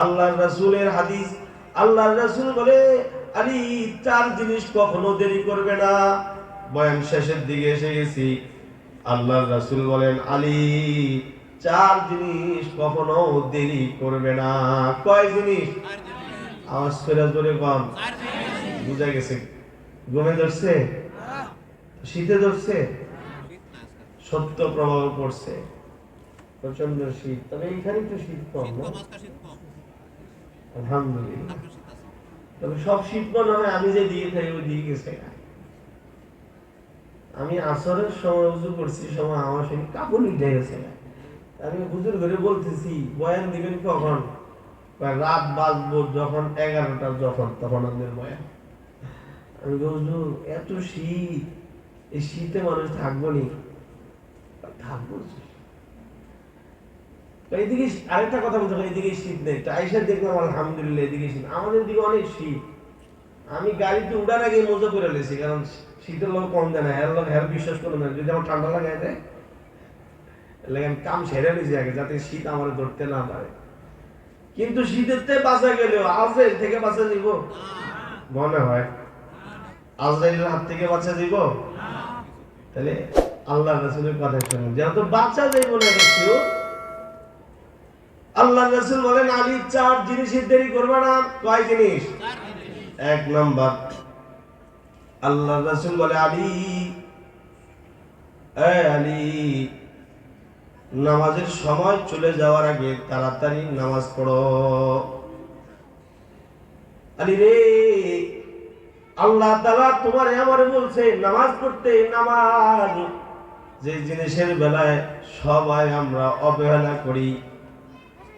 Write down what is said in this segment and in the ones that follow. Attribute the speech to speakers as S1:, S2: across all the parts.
S1: আল্লাহ রাসূলের হাদিস। আল্লাহ রাসূল বলে আলী চার জিনিস কখনো দেরি করবে না। বয়ান শেষের দিকে এসে গেছি। আল্লাহ রাসূল বলেন, আলী, চার জিনিস কখনো দেরি করবে না। কয় জিনিস? আওয়াজ করে জোরে কম বুঝা গেছে। ঘুমে ধরছে? শীতে ধরছে? সত্য প্রভাব পড়ছে। প্রচণ্ড শীত। তবে এইখানে একটু শীত কম, না? আলহামদুলিল্লাহ। সব আমি যে দিয়ে থাকি দিয়ে গেছে আমি আসরের সময় উজু করছি, সময় আমার সেই কাপড় উঠে গেছে আমি হুজুর ঘরে বলতেছি, বয়ান দিবেন কখন? রাত বাজবো যখন এগারোটা যখন, তখন আমাদের বয়ান। আমি এত শীত, এই শীতে মানুষ থাকব নি? থাকব এইদিকে আরেকটা কথা বলতে শীত নেই। তো দেখলাম, আলহামদুলিল্লাহ, এদিকে শীত। আমাদের দিকে অনেক শীত। আমি গাড়িতে উড়ার আগে মজা করে লেছি, কারণ শীতের লোক কম দেয় না এর লোক বিশ্বাস করে না। যদি আমার ঠান্ডা আমি কাম সেরে আগে, যাতে শীত আমার ধরতে না পারে। কিন্তু শীতের থেকে বাঁচা আজরাইল থেকে বাঁচা দিব? মনে হয়। আজরাইলের হাত থেকে বাঁচা দিব? তাহলে আল্লাহ রাসূলের কথা শুনুন। যেহেতু বাঁচা যাইব না কেউ আল্লাহ রাসূল বলেন, আলী, চার জিনিসের দেরি করবে না। কয় জিনিস? এক নাম্বার, আল্লাহ রাসূল বলে, আলী আলী, নামাজের সময় চলে যাওয়ার আগে তাড়াতাড়ি নামাজ পড়ো। আলী রে, আল্লাহ তাআলা তোমার আমারে বলছে, নামাজ পড়তে নামাজ। যে জিনিসের বেলায় সবাই আমরা অবহেলা করি।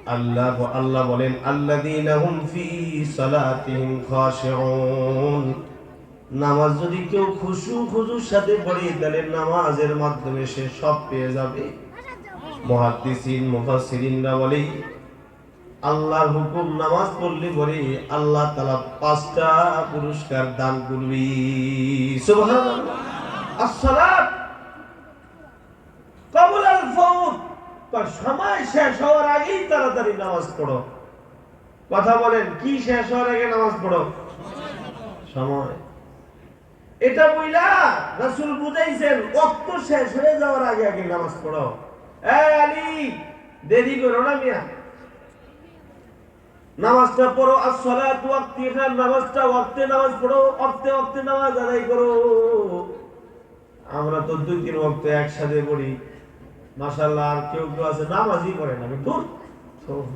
S1: আল্লাহ আল্লাহ বলেন, আল্লাযীনা হুম ফি সালাতিহিম খাশিউন। নামাজ যদি কেউ খুশু খুজুর সাথে পড়ে, তাহলে নামাজের মাধ্যমে সে সব পেয়ে যাবে। মুহাদ্দিসিন, মুফাসসিরিনরা বলে আল্লাহর হুকুম নামাজ পড়লে পরে আল্লাহ তাআলা পাঁচটা পুরস্কার দান করবি সুবহানাল্লাহ। আসসালাত কবুল আল ফৌত তার সময় শেষ হওয়ার আগেই তাড়াতাড়ি নামাজ পড়ো। কথা বলেন, কি শেষ হওয়ার আগে নামাজ পড়ো? সময়। এটা বইলা রাসূল বুঝাইছেন ওয়াক্ত শেষ হয়ে যাওয়ার আগে আগে নামাজ পড়ো। আলী, দেরি করো না মিয়া। নামাজটা পড়ো আর আসসালাতু ওয়াক্তিহা নামাজটা ওয়াক্তে নামাজ পড়ো, ওয়াক্তে ওয়াক্তে নামাজ আদায় করো। আমরা তো দুই তিন ওয়াক্ত একসাথে পড়ি। মাশাআল্লাহ, আর কেউ কেউ আছে নামাজই পড়ে না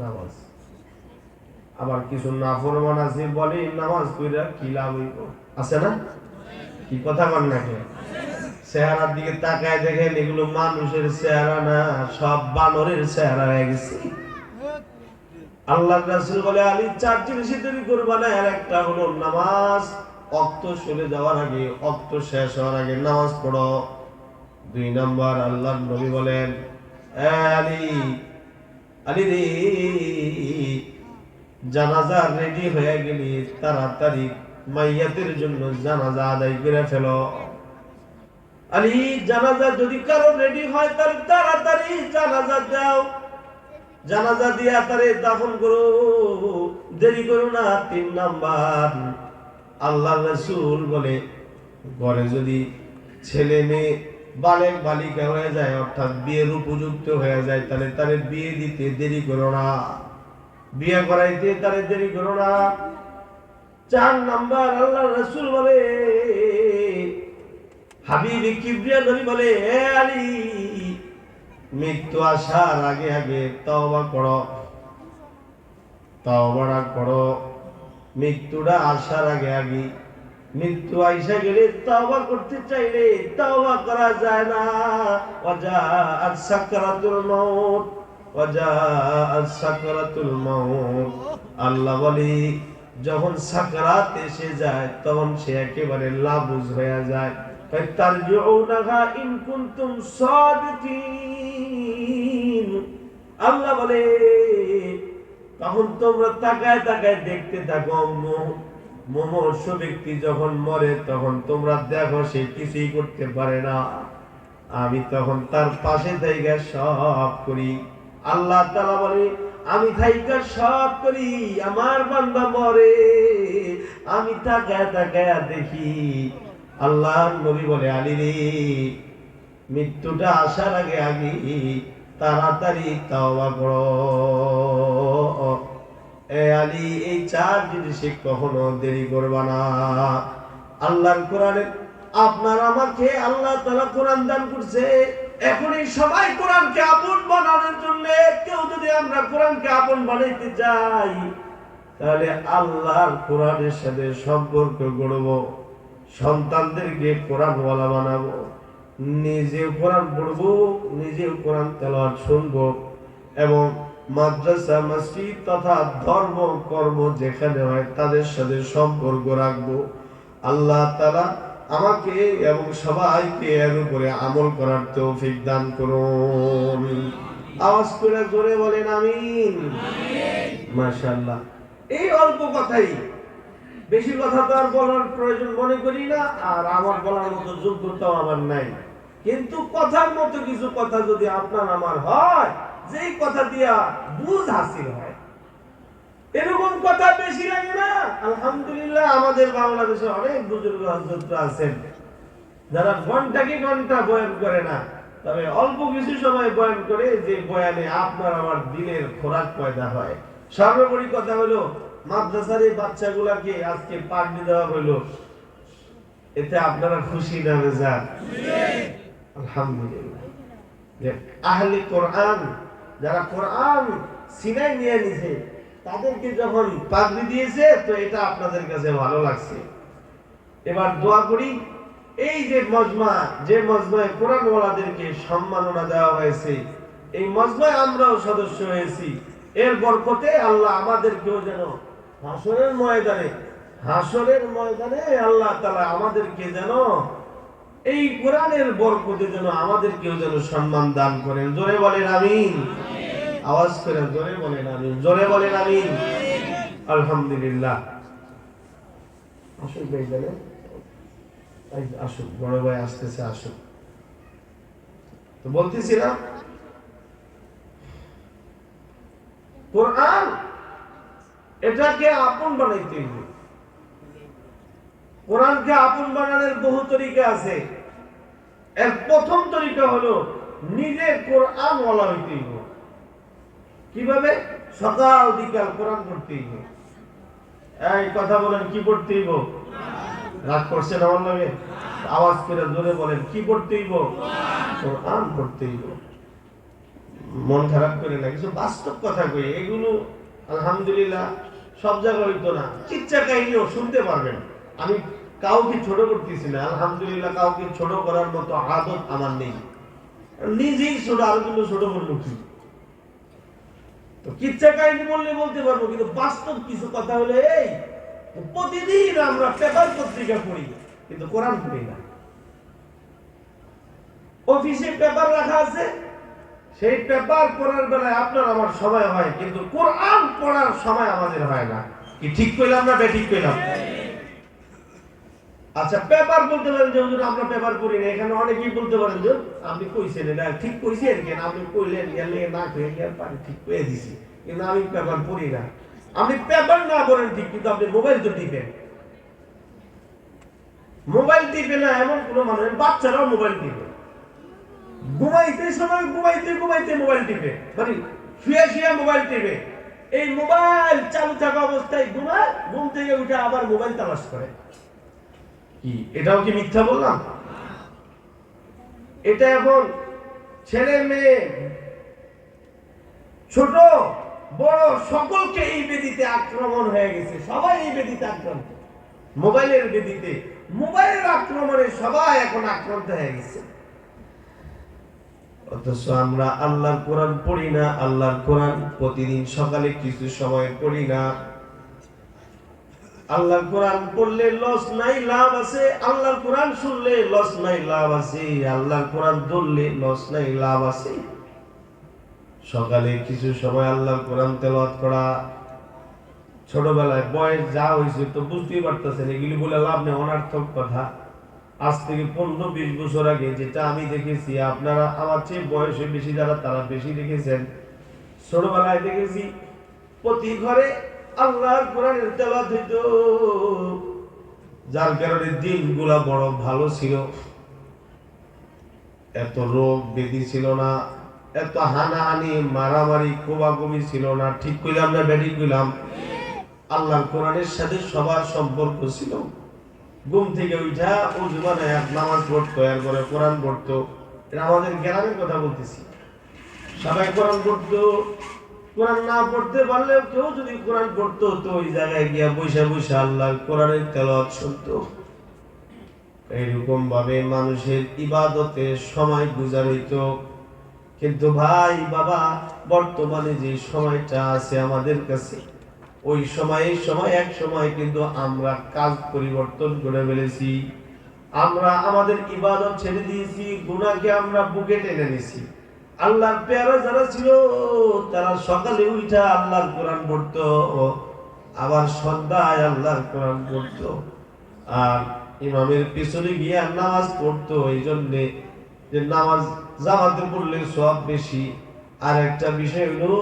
S1: নামাজ। আবার কিছু আছে, বলে নামাজ কইরা কি লাভ আছে না? কি কথা নাকি চেহারার দিকে তাকায় দেখেন, এগুলো মানুষের চেহারা না, সব বানরের চেহারা হয়ে গেছে। আল্লাহ রাসূল বলে, আলী, চার জিনিসই করবা না, আর একটা হলো নামাজ। অক্ত চলে যাওয়ার আগে, অক্ত শেষ হওয়ার আগে নামাজ পড়ো। দুই নম্বর আল্লাহর নবী বলেন, আলী আলী রে, জানাজা রেডি হয়ে গেলি, তাড়াতাড়ি মাইয়াতের জন্য জানাজা আদায় করে ফেলো। আলী, জানাজা যদি কারও রেডি হয়, তাহলে তাড়াতাড়ি জানাজা দাও। জানাজা দিয়া তারে দাফন করো, দেরি করো না। তিন নাম্বার আল্লাহ রসুল বলে, ঘরে যদি ছেলে মেয়ে বালেক বালিকা হয়ে যায়, অর্থাৎ বিয়ের উপযুক্ত হয়ে যায়, তাহলে তারে বিয়ে দিতে দেরি করো না। বিয়ে করাইতে তারে দেরি করো না। চার নাম্বার আল্লাহ রসুল বলে, হাবিবি কিবরিয়া নবী বলে, এ আলী, মৃত্যু আসার আগে আগে তওবা করো। তওবাটা করো, মৃত্যুটা আসার আগে আগে মৃত্যু আইসা গেলে তাওবা করতে চাইলে তাওবা করা যায় না। ওয়াজা সাকরাতুল মাউত ওয়াজা সাকরাতুল মাউত। আল্লাহ বলে, যখন সাকরাত এসে যায়, তখন সে একেবারে লাবুজ হয়ে যায়। তাই তার জৌনাঘা ইন কুনতুম সাদিকিন। আল্লাহ বলে, তখন তোমরা তাকায় তাকায় দেখতে থাকো মমর্ষ ব্যক্তি যখন মরে, তখন তোমরা দেখো সে কিছুই করতে পারে না। আমি তখন তার পাশে থেকে সব করি। আল্লাহ তালা বলে, আমি থাইকা সব করি, আমার বান্দা মরে। আমি তাকায় তাকায় দেখি। আল্লাহ নবী বলে, আলী রে, মৃত্যুটা আসার আগে আগে তাড়াতাড়ি তাওবা করো। আলী, এই চার জিনিসে কখনো দেরি করবা না। আল্লাহর কোরআনের আপনার আমাকে আল্লাহ তাআলা কোরআন দান করছে। এখন এই সবাই কোরআনকে আপন বানানোর জন্য, কেউ যদি আমরা কোরআনকে আপন বানাইতে চাই, তাহলে আল্লাহর কোরআনের সাথে সম্পর্ক গড়ব, সন্তানদেরকে কোরআনওয়ালা বানাবো, নিজেও কোরআন পড়ব, নিজেও কোরআন তেলাওয়াত শুনব, এবং মাদ্রাসা, মসজিদ তথা ধর্ম, কর্ম যেখানে হয় তাদের সাথে সম্পর্ক রাখব। আল্লাহ তাআলা আমাকে এবং সবাইকে এর উপরে আমল করার তৌফিক দান করুন। আওয়াজ করে জোরে বলেন, আমিন। মাশাআল্লাহ। এই অল্প কথাই। বেশি কথা তো আর বলার প্রয়োজন মনে করি না, আর আমার বলার মতো যোগ্যতাও আমার নাই। কিন্তু কথার মতো কিছু কথা যদি আপনার আমার হয় যেই কথা দিয়া বুঝ হাসিল হয়। এরকম কথা বেশি লাগে না। আলহামদুলিল্লাহ আমাদের বাংলাদেশে অনেক বুজুর্গ হজরতরা আছেন। যারা ঘণ্টা কি ঘণ্টা বয়ান করে না তবে অল্প কিছু সময় বয়ান করে যে বয়ানে আপনার আমার দিনের খোরাক পয়দা হয়। সর্বোপরি কথা হলো মাদ্রাসার এই বাচ্চাগুলাকে আজকে পাগড়ি দেওয়া হলো। এতে আপনারা খুশি না বেজার? আলহামদুলিল্লাহ। আহলে কোরআন যারা কোরআন সিনাই নিয়ে নিছে, তাদেরকে যখন পাগড়ি দিয়েছে, তো এটা আপনাদের কাছে ভালো লাগছে। এবার দোয়া করি, এই যে মজমা, যে মজমায় কোরআনওয়ালাদেরকে সম্মাননা দেওয়া হয়েছে, এই মজমায় আমরাও সদস্য হয়েছি। এর বরকতে আল্লাহ আমাদেরকেও যেন হাসরের ময়দানে হাসরের ময়দানে আল্লাহ তাআলা আমাদেরকে যেন এই কোরআনের বরকতে যেন আমাদেরকেও যেন সম্মান দান করেন। জোরে বলেন আমিন। আওয়াজ করে জোরে বলেন আমিন। জোরে বলেন আমিন। আলহামদুলিল্লাহ। আসুন বেজনে আসুন, বড় ভাই আসতেছে, আসুন। তো বলতেছিলাম কোরআন এটাকে আপন বানাইতে হবে কোরআনকে আপন বানানোর বহু তরিকা আছে। এর প্রথম তরিকা হলো নিজে কোরআন বলা হইতে হবে কীভাবে? সকাল, বিকাল কোরআন পড়তে হবে এই কথা বলেন, কি পড়তে হইব রাগ করছেন আমার লাগে আওয়াজ করে জোরে বলেন, কি পড়তে হইব কোরআন পড়তে হইব মন খারাপ করে না, কিছু বাস্তব কথা কই। এগুলো, আলহামদুলিল্লাহ, সব জায়গায় হইতো না। চিচ্ছা কাহিনীও শুনতে পারবেন। আমি কাউকে ছোট করতেছি না, আলহামদুলিল্লাহ কাউকে ছোট করার মতো আদত আমার নেই। নিজেই ছোট কিন্তু ছোট করব কি? কিচ্ছা কাহিনী বললে বলতে পারব, কিন্তু বাস্তব কিছু কথা এই প্রতিদিন আমরা পেপার পত্রিকা পড়ি, কিন্তু কোরআন পড়ি না। অফিসে পেপার রাখা আছে, সেই পেপার পড়ার বেলায় আপনার আমার সময় হয়, কিন্তু কোরআন পড়ার সময় আমাদের হয় না। কি ঠিক কইলাম না বে ঠিক কইলাম? আচ্ছা পেপার বলতে পারেন যে হুজুর আমরা পেপার পড়ি না, এখানে অনেকেই বলতে পারেন যে, আপনি কইছেন এটা, ঠিক কইছেন কেন? আপনি কইলেন গেলে না কইলে গেল পারি ঠিক কয়ে দিছি। কিন্তু আমি পেপার পড়ি না। আপনি পেপার না পড়েন ঠিক, কিন্তু আপনি মোবাইল তো টিপেন। মোবাইল টিপে না এমন কোনো মানুষ বাচ্চারাও মোবাইল টিপে। ঘুমাইতে সময় ঘুমাইতে ঘুমাইতে মোবাইল টিপে। মানে শুয়ে শুয়ে মোবাইল টিপে। এই মোবাইল চালু থাকা অবস্থায় ঘুমায়, ঘুম থেকে উঠে আবার মোবাইল তালাশ করে। কি? এটাও কি মিথ্যা বললাম? এটা এখন ছেলে মেয়ে, ছোট, বড় সকলকে এই বেদিতে আক্রমণ হয়ে গেছে। সবাই এই বেদিতে আক্রান্ত মোবাইলের বেদিতে। মোবাইলের আক্রমণে সবাই এখন আক্রান্ত হয়ে গেছে। অথচ আমরা আল্লাহর কোরআন পড়ি না, আল্লাহর কোরআন প্রতিদিন সকালে কিছু সময় পড়ি না। আল্লাহর কোরআন পড়লে লস নাই, লাভ আছে। আল্লাহর কোরআন শুনলে লস নাই, লাভ আছে। আল্লাহর কোরআন ধরলে লস নাই, লাভ আছে। সকালে কিছু সময় আল্লাহর কোরআন তেলাওয়াত করা। ছোটবেলায় বয়স যা হয়েছে তো বুঝতেই পারতেছেন, এগুলি বলে লাভ নেই, অনার্থক কথা। আজ থেকে পনেরো বিশ বছর আগে যেটা আমি দেখেছি, আপনারা আমার চেয়ে বয়সে বেশি যারা, তারা বেশি দেখেছেন। ছোটবেলায় দেখেছি, প্রতি ঘরে আল্লাহর কোরআনের তেলাওয়াত হইতো। যার কারণে দিনগুলা বড় ভালো ছিল। এত রোগ ব্যাধি ছিল না, এত হানাহানি, মারামারি, কোবাকুবি ছিল না। ঠিক কইলাম না ব্যাটি কইলাম? আল্লাহর কোরআনের সাথে সবার সম্পর্ক ছিল। ঘুম থেকে উঠা উজু বানায় নামাজ পড়তো এরপরে কোরআন পড়তো। এটা আমাদের গ্রামের কথা বলতেছি। সবাই কোরআন পড়তো কোরআন না পড়তে পারলেও কেউ যদি কোরআন পড়তো, তো ওই জায়গায় গিয়া বৈশা বৈশা আল্লাহর কোরআনের তেলাওয়াত শুনতো। এইরকম ভাবে মানুষের ইবাদতে সময় গুজারিত কিন্তু ভাই, বাবা, বর্তমানে যে সময়টা আছে আমাদের কাছে, ওই সময়ে সময় এক সময় কিন্তু আমরা কাজ পরিবর্তন করে ফেলেছি। আমরা আমাদের ইবাদত ছেড়ে দিয়েছি, গুনাহকে আমরা বুকে টেনে নিছি আল্লাহর পেয়ারা যারা ছিল, তারা সকালে উঠা আল্লাহর কোরআন পড়তো, আবার সন্ধ্যায় আল্লাহর কোরআন পড়তো। আর ইমামের পিছনে গিয়ে নামাজ পড়তো, এই জন্যে যে নামাজ জামাতে পড়লে সব বেশি। আর একটা বিষয় হলো,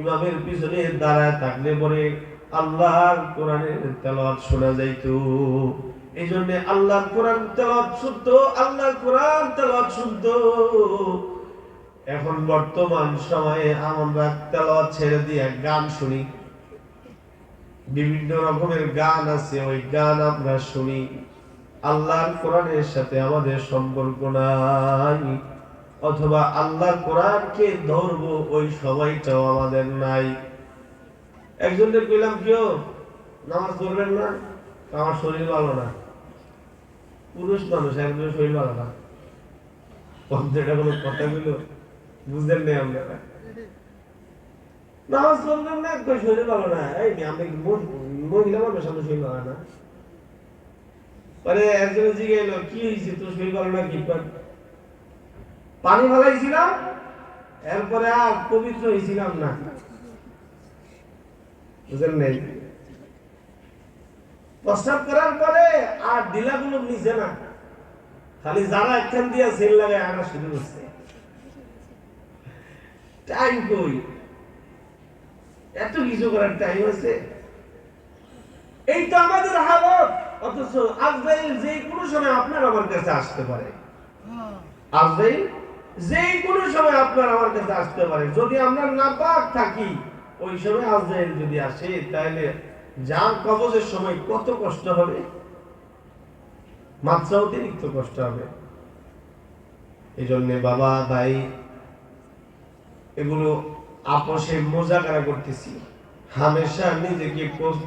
S1: ইমামের পিছনে দাঁড়ায় থাকলে পরে আল্লাহর কোরআনের তেলাওয়াত শোনা যাইতো। এই জন্য আল্লাহর কোরআন তেলাওয়াত শুনতো, আল্লাহর কোরআন তেলাওয়াত শুনতো। এখন বর্তমান সময়ে আমরা তেলাওয়াত ছেড়ে দিয়ে গান শুনি। বিভিন্ন রকমের গান আছে, ওই গান আমরা শুনি। আল্লাহর কোরআনের সাথে আমাদের সম্পর্ক নাই, অথবা আল্লাহর কোরআনকে ধরবো ওই সময়টাও আমাদের নাই। একজনকে কইলাম কেউ নামাজ পড়বেন না? আমার শরীর ভালো না। পুরুষ মানুষ, একজন শরীর ভালো না। কোনো কথা গুলো বুঝলেন না নামাজ পড়বেন না না। এই মহ- মহিলা মানুষ ভালো না। কি হয়েছে? তোর না কি? পানি এরপরে আর পবিত্র হয়েছিলাম না। বুঝলেন প্রস্তাব করার পরে আর ডিলাগুলো নিচে না। খালি যারা একখান দিয়ে সেল আনা শুরু করছে টাইম কই? এত কিছু করার টাইম আছে এই তো আমাদের হালত। অথচ আজরাইল যে কোনো সময় আপনার আমার কাছে আসতে পারে। আজরাইল যে কোনো সময় আপনার আমার কাছে আসতে পারে। যদি আমরা নাপাক থাকি, ওই সময় আজরাইল যদি আসে তাহলে যার কবজের সময় কত কষ্ট হবে? মাত্রা অতিরিক্ত কষ্ট হবে। এই জন্য বাবা, ভাই এগুলো আপোষে মোজাকারা করতেছি। হামেশা নিজেকে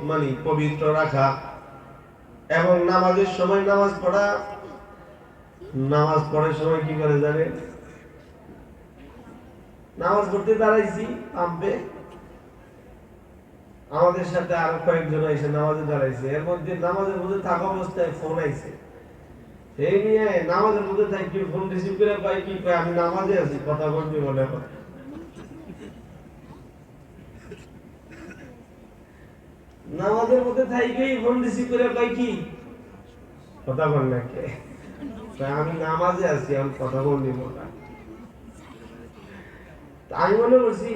S1: মানে পবিত্র রাখা এবং নামাজের সময় নামাজ পড়া। নামাজ পড়ার সময় কি করে জানে নামাজ পড়তে দাঁড়াইছি, পাম্পে। আমাদের সাথে আরও কয়েকজন এসে নামাজে দাঁড়াইছে। এর মধ্যে নামাজের মধ্যে থাকা অবস্থায় ফোন আইছে। এই নিয়ে নামাজের মধ্যে থাকি ফোন রিসিভ করে পাই কি আমি নামাজে আছি, কথা বলবি বলে কথা নামাজের মধ্যে থাইকেই ফোন রিসিভ করে কয় কি? কথা বল না কে? কয় আমি নামাজে আছি আমি কথা বলা তা আমি মনে করছি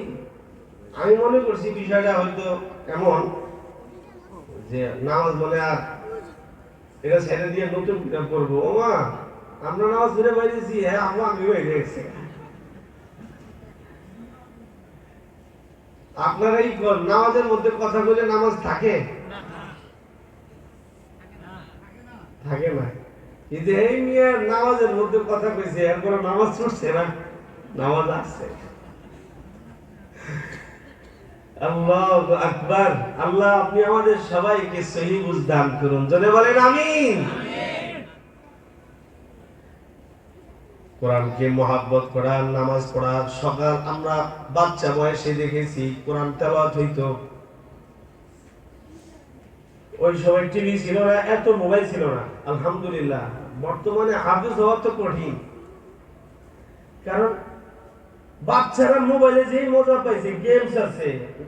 S1: আমি মনে করছি বিষয়টা হয়তো এমন যে নামাজ বলে আর এটা ছেড়ে দিয়ে নতুন কিতাব পড়ব। ও মা আমরা নামাজ ধরে বাইরেছি হ্যাঁ আমরা আমি বাইরে গেছি আপনারাই কর নামাজের মধ্যে কথা বলে নামাজ থাকে? থাকে না। কিন্তু এই নিয়ে নামাজের মধ্যে কথা এরপরে নামাজ ছুটছে না? নামাজ আসছে। আল্লাহ আকবার। আল্লাহ, আপনি আমাদের সবাইকে সহি বুঝ দান করুন। জনে বলেন, আমিন। কোরআনকে মহাব্বত করা, নামাজ পড়া, সকাল আমরা বাচ্চা বয়সে দেখেছি, কোরআন তেলাওয়াত হইতো। ওই সময় টিভি ছিল না, এত মোবাইল ছিল না, আলহামদুলিল্লাহ। বর্তমানে হাফিজ হওয়া তো কঠিন। কারণ বাচ্চারা মোবাইলে যে মজা পাইছে গেমস আছে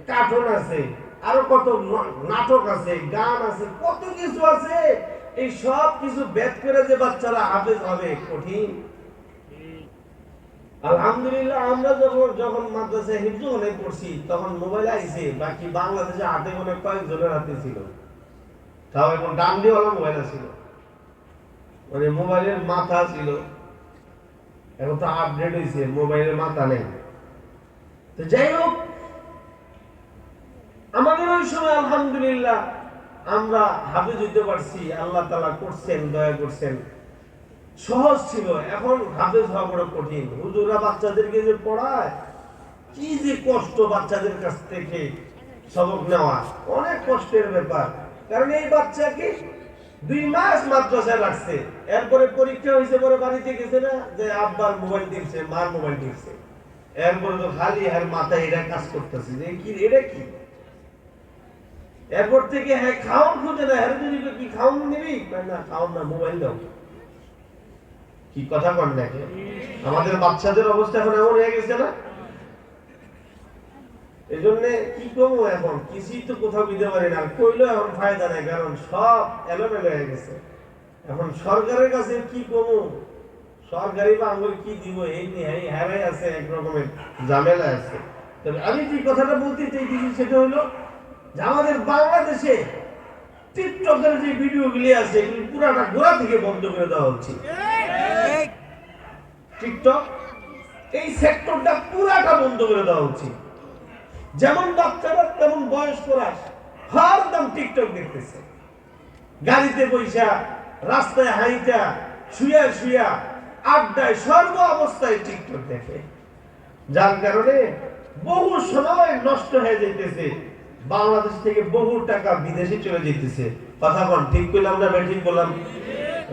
S1: কার্টুন আছে, আরও কত নাটক আছে, গান আছে, কত কিছু আছে, এই সব কিছু ব্যাট করে যে বাচ্চারা হাফেজ হবে, কঠিন। আলহামদুলিল্লাহ, আমরা যখন যখন মাদ্রাসায় পড়ছি, তখন মোবাইল আইছে বাকি বাংলাদেশে হাতে মনে কয়েকজনের হাতে ছিল। তাও এখন মোবাইল মানে মোবাইলের মাথা ছিল। এখন তো আপডেট হয়েছে মোবাইলের মাথা নেই। তো যাই হোক, আমাদের ওই সময় আলহামদুলিল্লাহ আমরা হাফিজ হইতে পারছি। আল্লাহ তালা করছেন, দয়া করছেন। সহজ ছিল। এখন হাফেজ হওয়া বড় কঠিন। হুজুরা বাচ্চাদেরকে যে পড়ায়, কি যে কষ্ট বাচ্চাদের কাছ থেকে সবক নেওয়া। অনেক কষ্টের ব্যাপার। কারণ এই বাচ্চাকে দুই মাস মাদ্রাসায় রাখছে। এরপরে পরীক্ষা হয়েছে পরে বাড়িতে গেছে না, যে আব্বার মোবাইল টিপছে মার মোবাইল টিপছে এরপরে তো খালি আর মাথায় এটা কাজ করতেছে যে কি, এটা কি? এরপর থেকে হ্যাঁ খাওয়ান খুঁজে না। হ্যাঁ যদি কি খাওয়ান নিবি? না খাওয়ান না, মোবাইল দাও। কি কথা কন দেখে আমাদের বাচ্চাদের অবস্থা এখন এমন হয়ে গেছে না? এই জন্য কি করব এখন? কিছুই তো কোথাও দিতে পারি না। কইলেও এখন ফায়দা নাই, কারণ সব এলোমেলো হয়ে গেছে। এখন সরকারের কাছে কি করব? সরকারি বা আঙ্গুল কি দিব? এই নিয়ে হারাই আছে, এক রকমের ঝামেলা আছে। তবে আমি যে কথাটা বলতে চাইছি সেটা হলো, যে আমাদের বাংলাদেশে টিকটকের যে ভিডিওগুলি আছে, এগুলি পুরাটা গোড়া থেকে বন্ধ করে দেওয়া উচিত টিকটক এই সেক্টরটা পুরাটা বন্ধ করে দেওয়া উচিত। যেমন বাচ্চারা, তেমন বয়স্করা হরদম টিকটক দেখতেছে। গাড়িতে বৈশা রাস্তায় হাইটা, শুয়া শুয়া, আড্ডায় সর্ব অবস্থায় টিকটক দেখে। যার কারণে বহু সময় নষ্ট হয়ে যাইতেছে। বাংলাদেশ থেকে বহু টাকা বিদেশে চলে যেতেছে কথা বল ঠিক করলাম না ব্যাটিং করলাম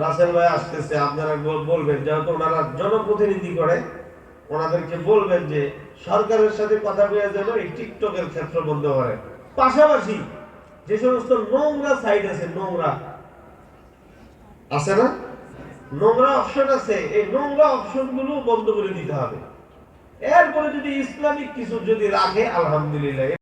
S1: রাসেল ভাই আসতেছে, আপনারা বলবেন, যেহেতু ওনারা জনপ্রতিনিধি করে, ওনাদেরকে বলবেন যে সরকারের সাথে কথা বলে যেন এই টিকটকের ক্ষেত্র বন্ধ করে। পাশাপাশি যে সমস্ত নোংরা সাইট আছে, নোংরা, আছে না? নোংরা অপশন আছে, এই নোংরা অপশনগুলো বন্ধ করে দিতে হবে। এরপরে যদি ইসলামিক কিছু যদি রাখে, আলহামদুলিল্লাহ।